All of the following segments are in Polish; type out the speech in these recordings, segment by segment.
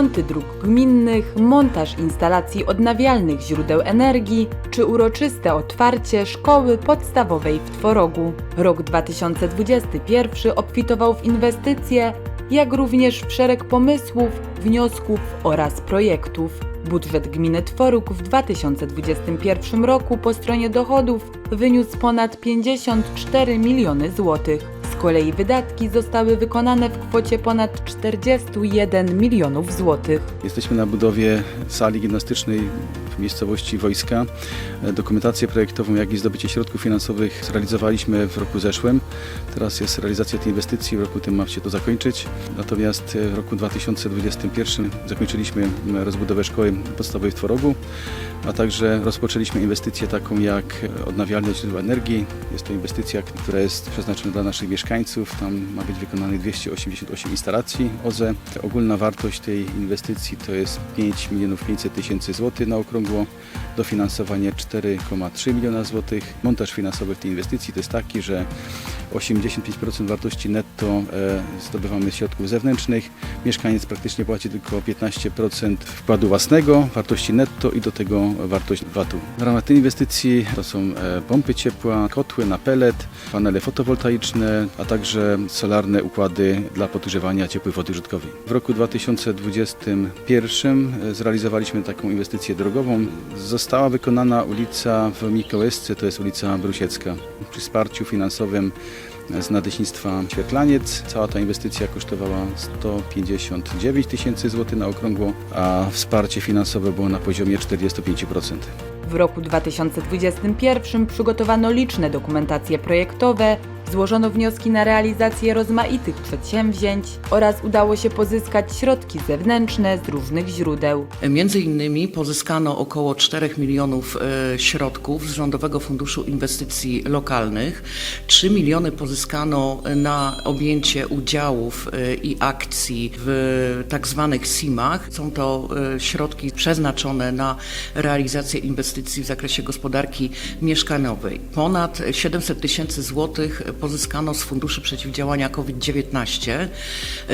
remonty dróg gminnych, montaż instalacji odnawialnych źródeł energii czy uroczyste otwarcie szkoły podstawowej w Tworogu. Rok 2021 obfitował w inwestycje, jak również w szereg pomysłów, wniosków oraz projektów. Budżet gminy Tworuk w 2021 roku po stronie dochodów wyniósł ponad 54 miliony złotych. Kolei wydatki zostały wykonane w kwocie ponad 41 milionów złotych. Jesteśmy na budowie sali gimnastycznej miejscowości Wojska. E, Dokumentację projektową, jak i zdobycie środków finansowych zrealizowaliśmy w roku zeszłym. Teraz jest realizacja tej inwestycji, w roku tym ma się to zakończyć. Natomiast e, w roku 2021 zakończyliśmy rozbudowę szkoły podstawowej w Tworogu, a także rozpoczęliśmy inwestycję taką jak e, odnawialne źródła energii. Jest to inwestycja, która jest przeznaczona dla naszych mieszkańców. Tam ma być wykonane 288 instalacji OZE. Ogólna wartość tej inwestycji to jest 5 milionów 500 tysięcy złotych na okrągło. Dofinansowanie 4,3 miliona złotych. Montaż finansowy w tej inwestycji to jest taki, że 85% wartości netto e, zdobywamy z środków zewnętrznych. Mieszkaniec praktycznie płaci tylko 15% wkładu własnego, wartości netto i do tego wartość VAT-u. W ramach tej inwestycji to są e, pompy ciepła, kotły na pelet, panele fotowoltaiczne, a także solarne układy dla podgrzewania ciepłej wody użytkowej. W roku 2021 e, zrealizowaliśmy taką inwestycję drogową. Została wykonana ulica w Mikołysce, to jest ulica Brusiecka. Przy wsparciu finansowym z Nadleśnictwa Świetlaniec. Cała ta inwestycja kosztowała 159 tysięcy złotych na okrągło, a wsparcie finansowe było na poziomie 45%. W roku 2021 przygotowano liczne dokumentacje projektowe, złożono wnioski na realizację rozmaitych przedsięwzięć oraz udało się pozyskać środki zewnętrzne z różnych źródeł. Między innymi pozyskano około 4 milionów e, środków z Rządowego Funduszu Inwestycji Lokalnych. 3 miliony pozyskano na objęcie udziałów e, i akcji w tak zwanych SIM-ach. Są to e, środki przeznaczone na realizację inwestycji w zakresie gospodarki mieszkaniowej. Ponad 700 tysięcy złotych pozyskano z Funduszu Przeciwdziałania COVID-19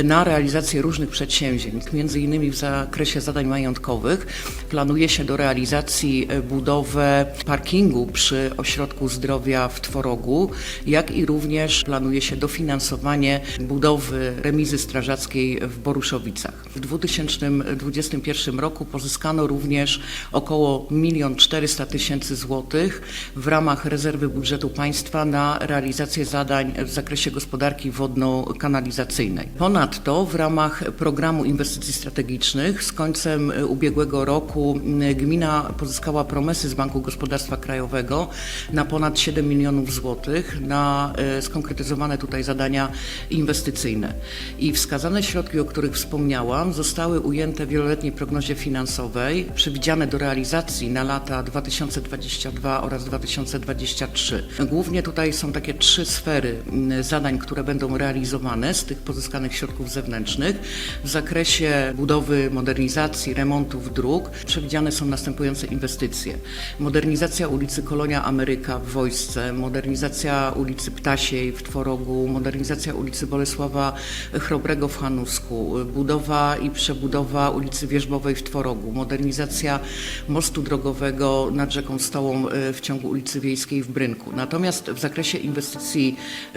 na realizację różnych przedsięwzięć, między innymi w zakresie zadań majątkowych. Planuje się do realizacji e, budowę parkingu przy Ośrodku Zdrowia w Tworogu, jak i również planuje się dofinansowanie budowy remizy strażackiej w Boruszowicach. W 2021 roku pozyskano również około 1 400 tysięcy złotych w ramach rezerwy budżetu państwa na realizację zadań w zakresie gospodarki wodno-kanalizacyjnej. Ponadto w ramach programu inwestycji strategicznych z końcem ubiegłego roku gmina pozyskała promesy z Banku Gospodarstwa Krajowego na ponad 7 milionów złotych na e, skonkretyzowane tutaj zadania inwestycyjne. I wskazane środki, o których wspomniałam, zostały ujęte w wieloletniej prognozie finansowej przewidziane do realizacji na lata 2022 oraz 2023. Głównie tutaj są takie trzy sfery m, zadań, które będą realizowane z tych pozyskanych środków zewnętrznych. W zakresie budowy, modernizacji, remontów dróg przewidziane są następujące inwestycje. Modernizacja ulicy Kolonia Ameryka w Wojsce, modernizacja ulicy Ptasiej w Tworogu, modernizacja ulicy Bolesława Chrobrego w Hanusku, budowa i przebudowa ulicy Wierzbowej w Tworogu, modernizacja mostu drogowego nad rzeką Stołą e, w ciągu ulicy Wiejskiej w Brynku. Natomiast w zakresie inwestycji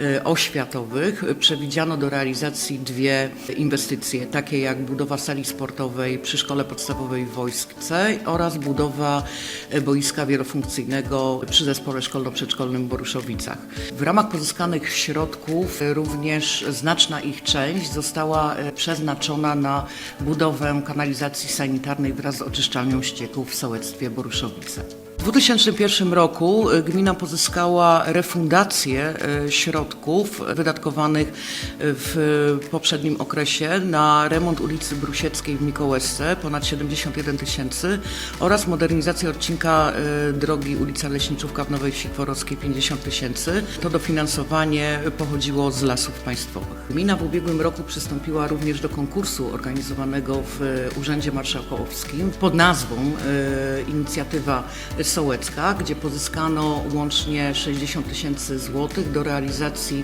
e, oświatowych e, przewidziano do realizacji dwie inwestycje, takie jak budowa sali sportowej przy Szkole Podstawowej w Wojsce oraz budowa e, boiska wielofunkcyjnego przy Zespole Szkolno-Przedszkolnym w Boruszowicach. W ramach pozyskanych środków również znaczna ich część została przeznaczona na budowę kanalizacji sanitarnej wraz z oczyszczalnią ścieków w sołectwie Boruszowice. W 2001 roku e, gmina pozyskała refundację e, środków wydatkowanych w poprzednim okresie na remont ulicy Brusieckiej w Mikołysce ponad 71 tysięcy oraz modernizację odcinka e, drogi ulica Leśniczówka w Nowej Wsi Kworowskiej 50 tysięcy. To dofinansowanie pochodziło z lasów państwowych. Gmina w ubiegłym roku przystąpiła również do konkursu organizowanego w Urzędzie Marszałkowskim pod nazwą e, Inicjatywa Sołecka, gdzie pozyskano łącznie 60 tysięcy złotych do realizacji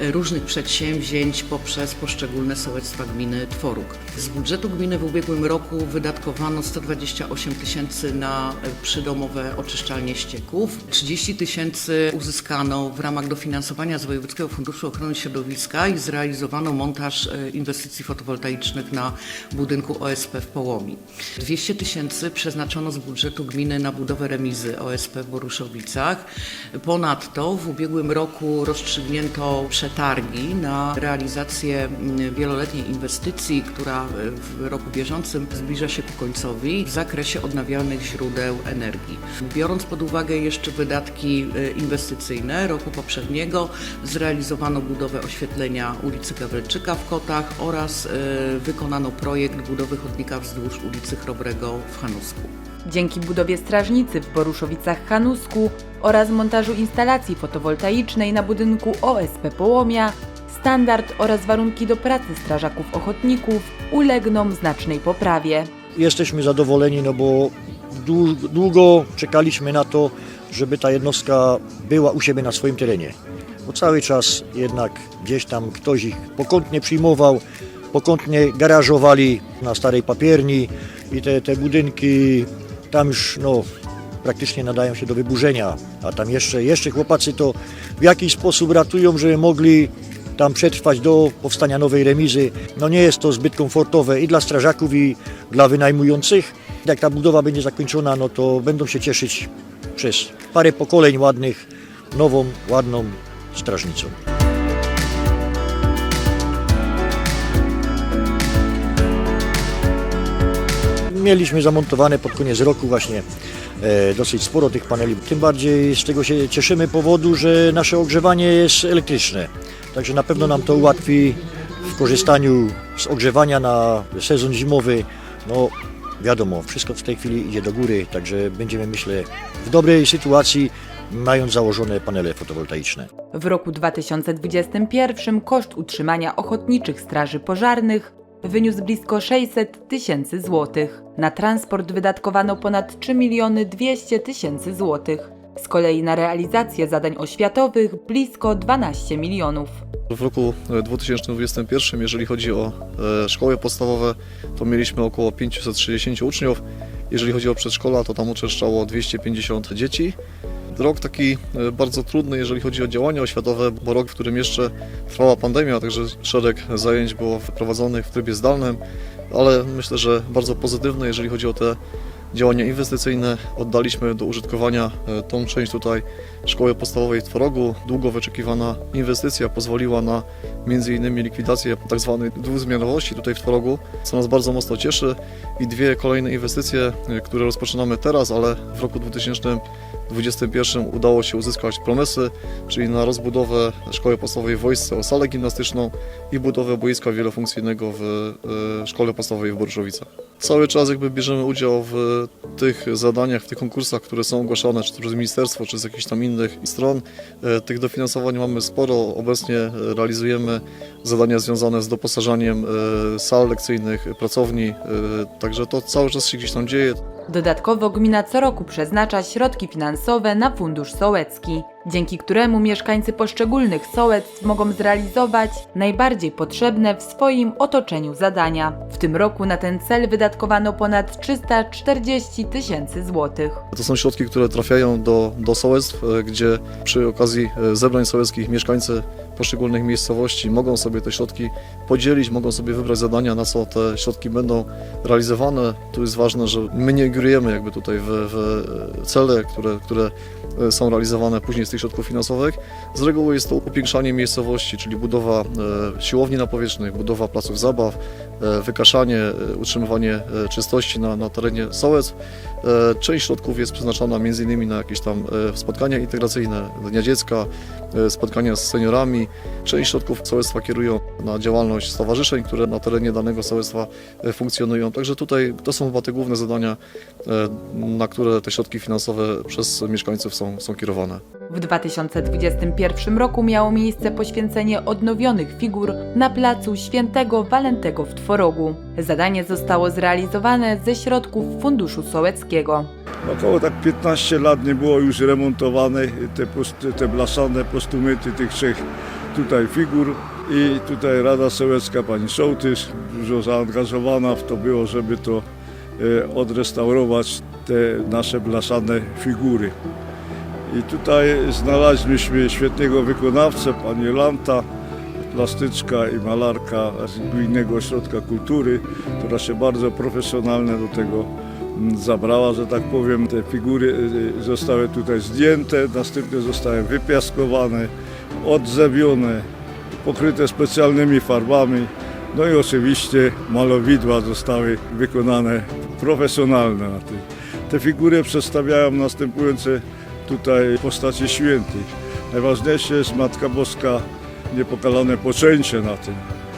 e, różnych przedsięwzięć poprzez poszczególne sołectwa gminy Tworuk. Z budżetu gminy w ubiegłym roku wydatkowano 128 tysięcy na e, przydomowe oczyszczalnie ścieków. 30 tysięcy uzyskano w ramach dofinansowania z Wojewódzkiego Funduszu Ochrony Środowiska i zrealizowano montaż e, inwestycji fotowoltaicznych na budynku OSP w Połomi. 200 tysięcy przeznaczono z budżetu gminy na budowę remizy OSP w Boruszowicach. Ponadto w ubiegłym roku rozstrzygnięto przetargi na realizację mm, wieloletniej inwestycji, która e, w roku bieżącym zbliża się ku końcowi w zakresie odnawialnych źródeł energii. Biorąc pod uwagę jeszcze wydatki e, inwestycyjne roku poprzedniego, zrealizowano budowę oświetlenia ulicy Gawelczyka w Kotach oraz e, wykonano projekt budowy chodnika wzdłuż ulicy Chrobrego w Hanusku. Dzięki budowie strażnicy w Boruszowicach-Hanusku oraz montażu instalacji fotowoltaicznej na budynku OSP Połomia, standard oraz warunki do pracy strażaków ochotników ulegną znacznej poprawie. Jesteśmy zadowoleni, no bo dłu- długo czekaliśmy na to, żeby ta jednostka była u siebie na swoim terenie. Bo cały czas jednak gdzieś tam ktoś ich pokątnie przyjmował, pokątnie garażowali na starej papierni i te, te budynki tam już no, praktycznie nadają się do wyburzenia, a tam jeszcze, jeszcze chłopacy to w jakiś sposób ratują, żeby mogli tam przetrwać do powstania nowej remizy. No nie jest to zbyt komfortowe i dla strażaków i dla wynajmujących. Jak ta budowa będzie zakończona, no to będą się cieszyć przez parę pokoleń ładnych, nową, ładną strażnicą. Mieliśmy zamontowane pod koniec roku właśnie e, dosyć sporo tych paneli. Tym bardziej z czego się cieszymy powodu, że nasze ogrzewanie jest elektryczne. Także na pewno nam to ułatwi w korzystaniu z ogrzewania na sezon zimowy. No wiadomo, wszystko w tej chwili idzie do góry, także będziemy myślę w dobrej sytuacji mając założone panele fotowoltaiczne. W roku 2021 koszt utrzymania ochotniczych straży pożarnych wyniósł blisko 600 tysięcy złotych. Na transport wydatkowano ponad 3 miliony 200 tysięcy złotych. Z kolei na realizację zadań oświatowych blisko 12 milionów. W roku e, 2021, jeżeli chodzi o e, szkoły podstawowe, to mieliśmy około 560 uczniów. Jeżeli chodzi o przedszkola, to tam uczęszczało 250 dzieci. Rok taki e, bardzo trudny, jeżeli chodzi o działania oświatowe, bo rok, w którym jeszcze trwała pandemia, także szereg zajęć było wprowadzonych w trybie zdalnym, ale myślę, że bardzo pozytywny, jeżeli chodzi o te działania inwestycyjne. Oddaliśmy do użytkowania e, tą część tutaj szkoły podstawowej w Tworogu. Długo wyczekiwana inwestycja pozwoliła na innymi likwidację tzw. dwuzmianowości tutaj w Tworogu, co nas bardzo mocno cieszy i dwie kolejne inwestycje, e, które rozpoczynamy teraz, ale w roku 2021 udało się uzyskać promesy, czyli na rozbudowę szkoły podstawowej w Wojsce o salę gimnastyczną i budowę boiska wielofunkcyjnego w e, szkole podstawowej w Boruszowicach. Cały czas jakby bierzemy udział w tych zadaniach, w tych konkursach, które są ogłaszane, czy to przez ministerstwo, czy z jakichś tam innych stron. E, Tych dofinansowań mamy sporo. Obecnie realizujemy zadania związane z doposażaniem e, sal lekcyjnych, pracowni, e, także to cały czas się gdzieś tam dzieje. Dodatkowo gmina co roku przeznacza środki finansowe na Fundusz Sołecki, dzięki któremu mieszkańcy poszczególnych sołectw mogą zrealizować najbardziej potrzebne w swoim otoczeniu zadania. W tym roku na ten cel wydatkowano ponad 340 tysięcy złotych. To są środki, które trafiają do, do sołectw, e, gdzie przy okazji e, zebrań sołeckich mieszkańcy poszczególnych miejscowości mogą sobie te środki podzielić, mogą sobie wybrać zadania, na co te środki będą realizowane. Tu jest ważne, że my nie ingerujemy jakby tutaj w, w cele, które, które e, są realizowane później z tych środków finansowych. Z reguły jest to upiększanie miejscowości, czyli budowa e, siłowni napowietrznych, budowa placów zabaw, e, wykaszanie, e, utrzymywanie czystości na, na terenie sołectw. E, Część środków jest przeznaczona m.in. na jakieś tam spotkania integracyjne, Dnia Dziecka, spotkania z seniorami. Część środków sołectwa kierują na działalność stowarzyszeń, które na terenie danego sołectwa funkcjonują. Także tutaj to są chyba te główne zadania, na które te środki finansowe przez mieszkańców są, są kierowane. W 2021 roku miało miejsce poświęcenie odnowionych figur na placu Świętego Walentego w Tworogu. Zadanie zostało zrealizowane ze środków Funduszu Sołeckiego. Około tak 15 lat nie było już remontowane te, post- te blasane postumenty tych trzech tutaj figur i tutaj Rada Sołecka, pani Sołtys, dużo zaangażowana w to było, żeby to e, odrestaurować te nasze blasane figury. I tutaj znaleźliśmy świetnego wykonawcę, pani Lanta, plastyczka i malarka z Gminnego Ośrodka Kultury, która się bardzo profesjonalnie do tego mm, zabrała, że tak powiem. Te figury y, zostały tutaj zdjęte, następnie zostały wypiaskowane, odzewione, pokryte specjalnymi farbami. No i oczywiście malowidła zostały wykonane profesjonalne. Te figury przedstawiają następujące tutaj postacie świętych. Najważniejsze jest Matka Boska niepokalane poczęcie na tym.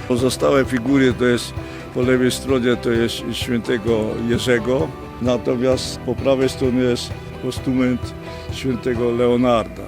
Pozostałe figury to jest po lewej stronie to jest świętego Jerzego, natomiast po prawej stronie jest postument świętego Leonarda.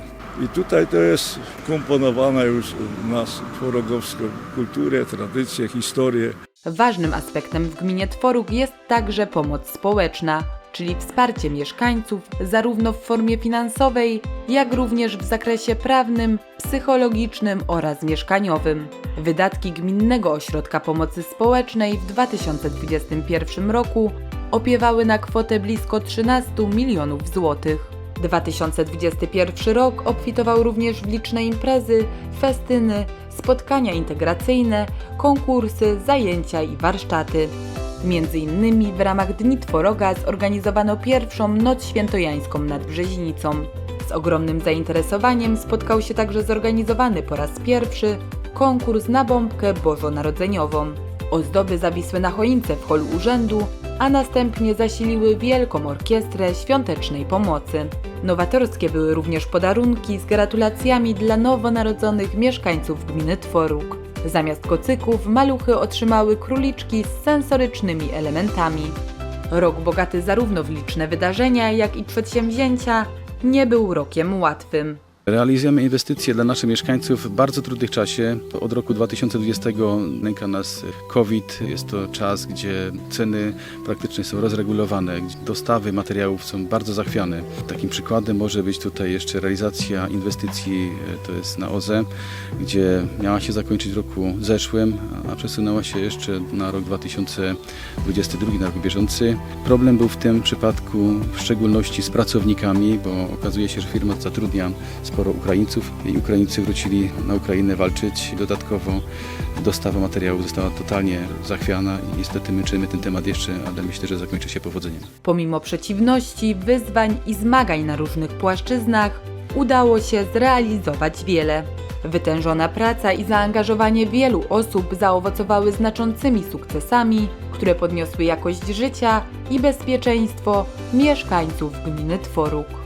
I tutaj to jest komponowane już w nas tworogowską kulturę, tradycję, historię. Ważnym aspektem w gminie Tworog jest także pomoc społeczna, czyli wsparcie mieszkańców zarówno w formie finansowej, jak również w zakresie prawnym, psychologicznym oraz mieszkaniowym. Wydatki Gminnego Ośrodka Pomocy Społecznej w 2021 roku opiewały na kwotę blisko 13 milionów złotych. 2021 rok obfitował również w liczne imprezy, festyny, spotkania integracyjne, konkursy, zajęcia i warsztaty. Między innymi w ramach Dni Tworoga zorganizowano pierwszą Noc Świętojańską nad Brzeźnicą. Z ogromnym zainteresowaniem spotkał się także zorganizowany po raz pierwszy konkurs na bombkę bożonarodzeniową. Ozdoby zawisły na choince w holu urzędu, a następnie zasiliły wielką orkiestrę świątecznej pomocy. Nowatorskie były również podarunki z gratulacjami dla nowonarodzonych mieszkańców gminy Tworuk. Zamiast kocyków maluchy otrzymały króliczki z sensorycznymi elementami. Rok bogaty zarówno w liczne wydarzenia, jak i przedsięwzięcia nie był rokiem łatwym. Realizujemy inwestycje dla naszych mieszkańców w bardzo trudnym czasie. Od roku 2020 nęka nas COVID. Jest to czas, gdzie ceny praktycznie są rozregulowane, gdzie dostawy materiałów są bardzo zachwiane. Takim przykładem może być tutaj jeszcze realizacja inwestycji, e, to jest na OZE, gdzie miała się zakończyć w roku zeszłym, a przesunęła się jeszcze na rok 2022, na rok bieżący. Problem był w tym przypadku w szczególności z pracownikami, bo okazuje się, że firma zatrudnia sporo Ukraińców i Ukraińcy wrócili na Ukrainę walczyć. Dodatkowo dostawa materiału została totalnie zachwiana i niestety męczymy ten temat jeszcze, ale myślę, że zakończy się powodzeniem. Pomimo przeciwności, wyzwań i zmagań na różnych płaszczyznach, udało się zrealizować wiele. Wytężona praca i zaangażowanie wielu osób zaowocowały znaczącymi sukcesami, które podniosły jakość życia i bezpieczeństwo mieszkańców gminy Tworuk.